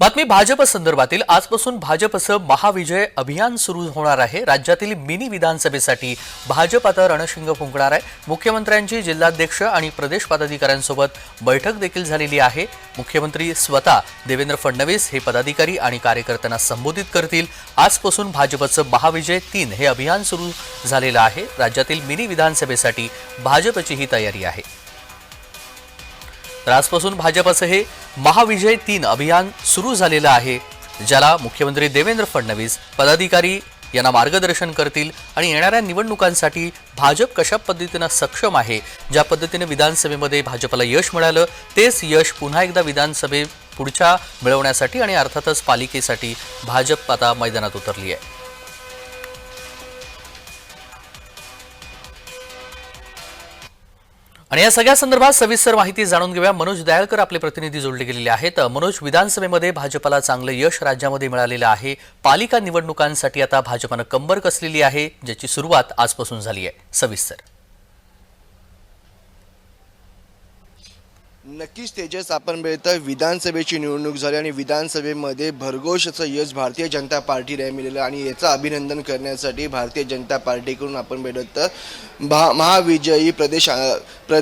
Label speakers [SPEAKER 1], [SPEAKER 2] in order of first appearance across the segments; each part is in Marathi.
[SPEAKER 1] बातमी भाजप संदर्भातील. आजपासून भाजपचं महाविजय अभियान सुरू होणार आहे. राज्यातील मिनी विधानसभेसाठी भाजप आता रणशिंग फुंकणार आहे. मुख्यमंत्र्यांची जिल्हाध्यक्ष आणि प्रदेश पदाधिकाऱ्यांसोबत बैठक देखील झालेली आहे. मुख्यमंत्री स्वतः देवेंद्र फडणवीस हे पदाधिकारी आणि कार्यकर्त्यांना संबोधित करतील. आजपासून भाजपचं महाविजय तीन हे अभियान सुरू झालेलं आहे. राज्यातील मिनी विधानसभेसाठी भाजपची ही तयारी आहे. तर आजपासून भाजपचं हे महाविजय तीन अभियान सुरू झालेलं आहे ज्याला मुख्यमंत्री देवेंद्र फडणवीस पदाधिकारी यांना मार्गदर्शन करतील आणि येणाऱ्या निवडणुकांसाठी भाजप कशा पद्धतीनं सक्षम आहे ज्या पद्धतीने विधानसभेमध्ये भाजपला यश मिळालं तेच यश पुन्हा एकदा विधानसभे पुढच्या मिळवण्यासाठी आणि अर्थातच पालिकेसाठी भाजप आता मैदानात उतरली आहे. आणि या सगळ्या संदर्भात सविस्तर माहिती जाणून घेऊया. मनोज दयाळकर आपले प्रतिनिधी जोडले गेलेले आहेत. मनोज विधानसभेमध्ये भाजपला चांगलं यश राज्यामध्ये मिळालेलं आहे. पालिका निवडणुकांसाठी आता भाजपनं कंबर कसलेली आहे ज्याची सुरुवात आजपासून झाली आहे. सविस्तर.
[SPEAKER 2] नक्कीच तेजस आपण मिळतं. विधानसभेची निवडणूक झाली आणि विधानसभेमध्ये भरघोष असं यश भारतीय जनता पार्टीला मिळालं आणि याचं अभिनंदन करण्यासाठी भारतीय जनता पार्टीकडून आपण मिळतं भा महाविजयी प्रदेश प्र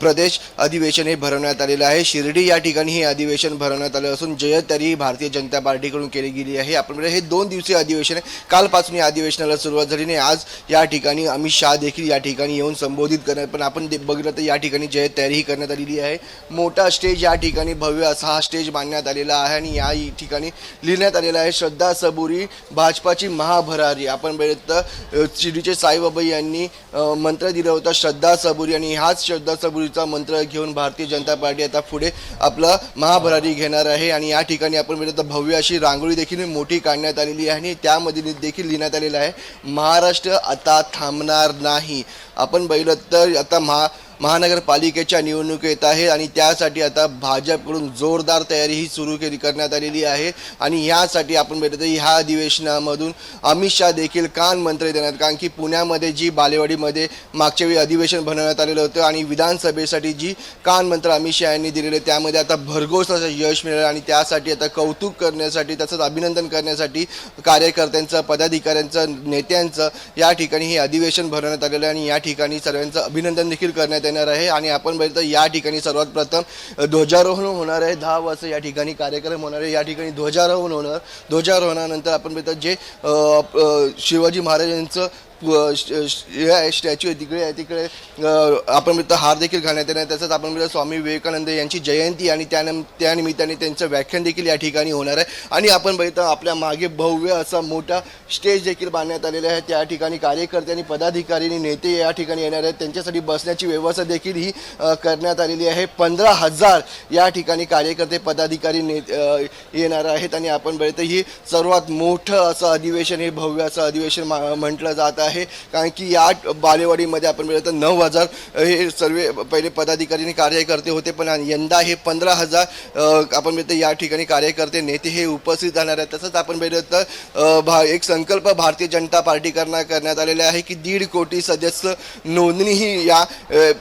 [SPEAKER 2] प्रदेश अधिवेशन हे भरवण्यात आलेलं आहे. शिर्डी या ठिकाणी हे अधिवेशन भरवण्यात आलं असून जयतरी ही भारतीय जनता पार्टीकडून केली गेली आहे. आपण हे दोन दिवसीय अधिवेशन आहे. कालपासून या अधिवेशनाला सुरुवात झाली आणि आज या ठिकाणी अमित शहा देखील या ठिकाणी येऊन संबोधित करण्यात पण आपण बघितलं तर या ठिकाणी जय तयारीही करण्यात आलेली आहे. मोठा स्टेज या ठिकाणी भव्य असा हा स्टेज बांधण्यात आलेला आहे आणि या ठिकाणी लिहिण्यात आलेला आहे श्रद्धा सबुरी भाजपाची महाभरारी. आपण बघितलं शिर्डीचे साईबाबा यांनी मंत्र दिला होता श्रद्धा सबुरी आणि हाच श्रद्धा सबुरीचा मंत्र घेऊन भारतीय जनता पार्टी आता पुढे आपला महाभरारी घेणार आहे. आणि या ठिकाणी आपण बघितलं तर भव्य अशी रांगोळी देखील मोठी काढण्यात आलेली आहे आणि त्यामध्ये देखील लिहिण्यात आलेलं आहे महाराष्ट्र आता थांबणार नाही. आपण बघितलं तर आता महा महानगरपालिकेच्या निवडणूक येत आहे आणि त्यासाठी आता भाजपकडून जोरदार तयारी ही सुरू केली करण्यात आलेली आहे. आणि यासाठी आपण बघितलं ह्या अधिवेशनामधून. अमित शहा देखील कान मंत्री देण्यात कारण की पुण्यामध्ये जी बालेवाडीमध्ये मागच्या वेळी अधिवेशन बनवण्यात आलेलं होतं आणि विधानसभेसाठी जी कान मंत्र अमित शहा यांनी दिलेले त्यामध्ये आता भरघोस असं यश मिळालं आणि त्यासाठी आता कौतुक करण्यासाठी तसंच अभिनंदन करण्यासाठी कार्यकर्त्यांचं पदाधिकाऱ्यांचं नेत्यांचं या ठिकाणी हे अधिवेशन भरवण्यात आलेलं आहे. आणि या ठिकाणी सर्वांचं अभिनंदन देखील करण्यात येणार आहे आणि आपण बघितलं या ठिकाणी सर्वात प्रथम ध्वजारोहण होणार आहे. दहा वाजता या ठिकाणी कार्यक्रम होणार आहे. या ठिकाणी ध्वजारोहण होणार. ध्वजारोहणानंतर आपण बघितलं जे शिवाजी महाराजांचं हे आहे स्टॅच्यू आहे तिकडे आहे तिकडे आपण म्हणतो हार देखील घालण्यात येणार. तसंच आपण म्हणतो स्वामी विवेकानंद यांची जयंती आणि त्यानम त्यानिमित्ताने त्यांचं व्याख्यान देखील या ठिकाणी होणार आहे. आणि आपण बघितलं आपल्या मागे भव्य असा मोठा स्टेज देखील बांधण्यात आलेला आहे. त्या ठिकाणी कार्यकर्ते आणि पदाधिकारी आणि नेते या ठिकाणी येणार आहेत. त्यांच्यासाठी बसण्याची व्यवस्था देखील ही करण्यात आलेली आहे. पंधरा हजार या ठिकाणी कार्यकर्ते पदाधिकारी ने येणार आहेत. आणि आपण बघितलं ही सर्वात मोठं असं अधिवेशन हे भव्य असं अधिवेशन म्हटलं जात आहे. कारण की या बालेवाडीमध्ये आपण बघितलं तर नऊ हजार हे सर्व पहिले पदाधिकारी आणि कार्यकर्ते होते पण यंदा हे पंधरा हजार आपण मिळतं या ठिकाणी कार्यकर्ते नेते हे उपस्थित राहणार आहेत. तसंच आपण बघितलं तर भा एक संकल्प भारतीय जनता पार्टीकडनं करण्यात आलेला आहे की दीड कोटी सदस्य नोंदणी ही या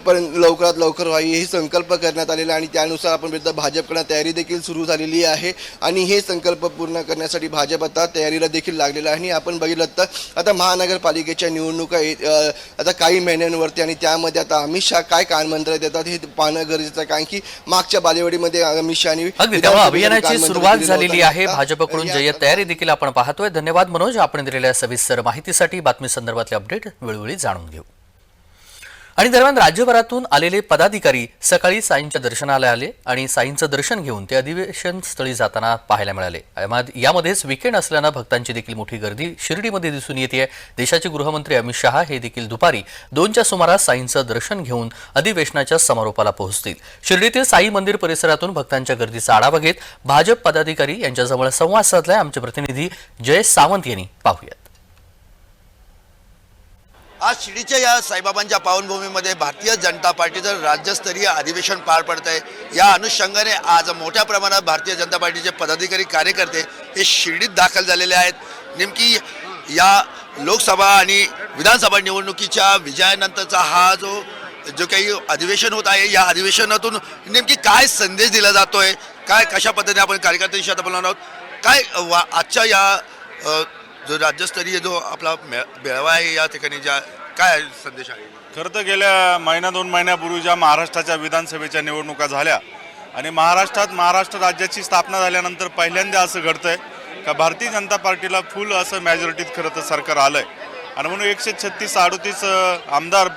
[SPEAKER 2] पण लवकरात लवकर व्हावी हे संकल्प करण्यात आलेला आहे. आणि त्यानुसार आपण मिळतं भाजपकडनं तयारी देखील सुरू झालेली आहे. आणि हे संकल्प पूर्ण करण्यासाठी भाजप आता तयारीला देखील लागलेला आहे. आणि आपण बघितलं तर आता महानगरपालिकेच्या निवडणुका येत- अ, आता काही महिन्यांवरती आणि त्यामध्ये आता अमित शहा काय कानमंत्र देतात हे पाहणं गरजेचं आहे. कारण की मागच्या बालेवाडीमध्ये अमित शहानी
[SPEAKER 1] अभियानाची सुरुवात. झालेली आहे. भाजपकडून
[SPEAKER 2] या-
[SPEAKER 1] जय्यत तयारी देखील आपण पाहतोय. धन्यवाद मनोज. आपण दिलेल्या सविस्तर माहितीसाठी बातमी संदर्भातले अपडेट वेळोवेळी जाणून घेऊ. आणि दरम्यान राज्यभरातून आलेले पदाधिकारी सकाळी साईंच्या दर्शनाला आले आणि साईंचं दर्शन घेऊन ते अधिवेशन स्थळी जाताना पाहायला मिळाले. यामध्येच विकेंड असल्यानं भक्तांची देखील मोठी गर्दी शिर्डीमध्ये दिसून येते देशाचे गृहमंत्री अमित शहा हे देखील दुपारी दोनच्या सुमारास साईंचं दर्शन घेऊन अधिवेशनाच्या समारोपाला पोहोचतील. शिर्डीतील साई मंदिर परिसरातून भक्तांच्या गर्दीचा आढावा घेत भाजप पदाधिकारी यांच्याजवळ संवाद साधलाय. आमचे प्रतिनिधी जय सावंत यांनी पाहूयात.
[SPEAKER 3] आज शिर्डीच्या या साईबाबांच्या पावनभूमीमध्ये भारतीय जनता पार्टीचं राज्यस्तरीय अधिवेशन पार पडत आहे. या अनुषंगाने आज मोठ्या प्रमाणात भारतीय जनता पार्टीचे पदाधिकारी कार्यकर्ते हे शिर्डीत दाखल झालेले आहेत. नेमकी या लोकसभा आणि विधानसभा निवडणुकीच्या विजयानंतरचा हा जो जो काही अधिवेशन होत आहे या अधिवेशनातून नेमकी काय संदेश दिला जातोय? काय कशा पद्धतीने आपण कार्यकर्त्यांशी आता बोलणार आहोत? काय वा आजच्या या जो राज्यस्तरीय जो आपला मे- मेळावा आहे या ठिकाणी ज्या काय संदेश आहे?
[SPEAKER 4] खरं तर गेल्या महिना दोन महिन्यापूर्वी ज्या महाराष्ट्राच्या विधानसभेच्या निवडणुका झाल्या आणि महाराष्ट्रात महाराष्ट्र राज्याची स्थापना झाल्यानंतर पहिल्यांदा असं घडतंय का भारतीय जनता पार्टीला फुल असं मॅजॉरिटीत खरं तर सरकार आलंय. आणि म्हणून एकशे छत्तीस अडतीस आमदार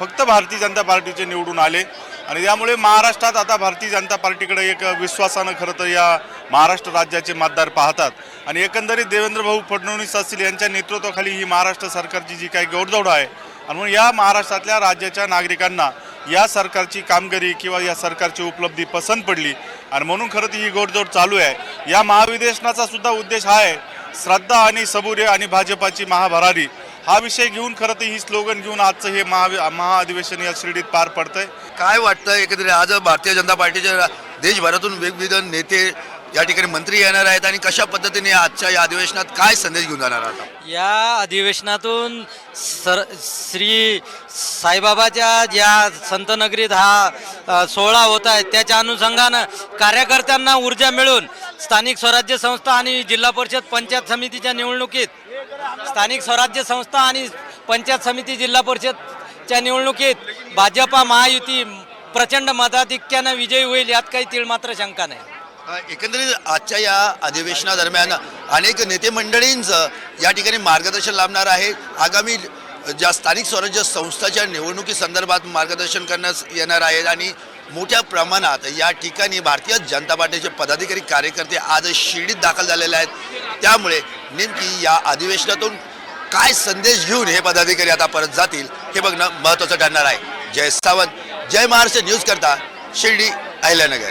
[SPEAKER 4] फक्त भारतीय जनता पार्टीचे निवडून आले. आणि यामुळे महाराष्ट्रात आता भारतीय जनता पार्टीकडे एक विश्वासानं खरं तर या महाराष्ट्र राज्याचे मतदार पाहतात. आणि एकंदरीत देवेंद्रभाऊ फडणवीस असतील यांच्या नेतृत्वाखाली ही महाराष्ट्र सरकारची जी काही गोडदौड आहे आणि म्हणून या महाराष्ट्रातल्या राज्याच्या नागरिकांना या सरकारची कामगिरी किंवा या सरकारची उपलब्धी पसंत पडली. आणि म्हणून खरं ती ही गोडजोड चालू आहे. या महाविदेशनाचा सुद्धा उद्देश हा आहे श्रद्धा आणि सबुरे आणि भाजपाची महाभरारी. हा विषय घेऊन खरं तर ही स्लोगन घेऊन आजचं हे महा महाअधिवेशन या शिर्डीत पार पडतंय.
[SPEAKER 3] काय वाटतं एकंदरीत आज भारतीय जनता पार्टीच्या देशभरातून वेगवेगळे नेते या ठिकाणी मंत्री येणार आहेत आणि कशा पद्धतीने आजच्या या अधिवेशनात काय संदेश घेऊन जाणार आहात
[SPEAKER 5] या अधिवेशनातून सर श्री साईबाबाच्या ज्या संतनगरीत हा अ, सोहळा होत आहे त्याच्या अनुषंगानं कार्यकर्त्यांना ऊर्जा मिळून स्थानिक स्वराज्य संस्था आणि जिल्हा परिषद पंचायत समितीच्या निवडणुकीत स्थानिक स्वराज्य संस्था आणि पंचायत समिती जिल्हा परिषदच्या निवडणुकीत भाजपा महायुती प्रचंड मताधिक्यानं विजयी होईल यात काही तीळ मात्र शंका नाही.
[SPEAKER 3] एकंदरीत आजच्या या अधिवेशनादरम्यान अनेक नेते मंडळींचं या ठिकाणी मार्गदर्शन लाभणार आहे आगामी ज्या स्थानिक स्वराज्य संस्थाच्या निवडणुकी संदर्भात मार्गदर्शन करण्यास येणार आहेत आणि मोठ्या प्रमाणात या ठिकाणी भारतीय जनता पार्टीचे पदाधिकारी कार्यकर्ते आज शिर्डीत दाखल झालेले आहेत. त्यामुळे नेमकी या अधिवेशनातून काय संदेश घेऊन हे पदाधिकारी आता परत जातील हे बघणं महत्त्वाचं ठरणार आहे. जय सावंत जय महाराष्ट्र न्यूज करता शिर्डी अहिल्यानगर.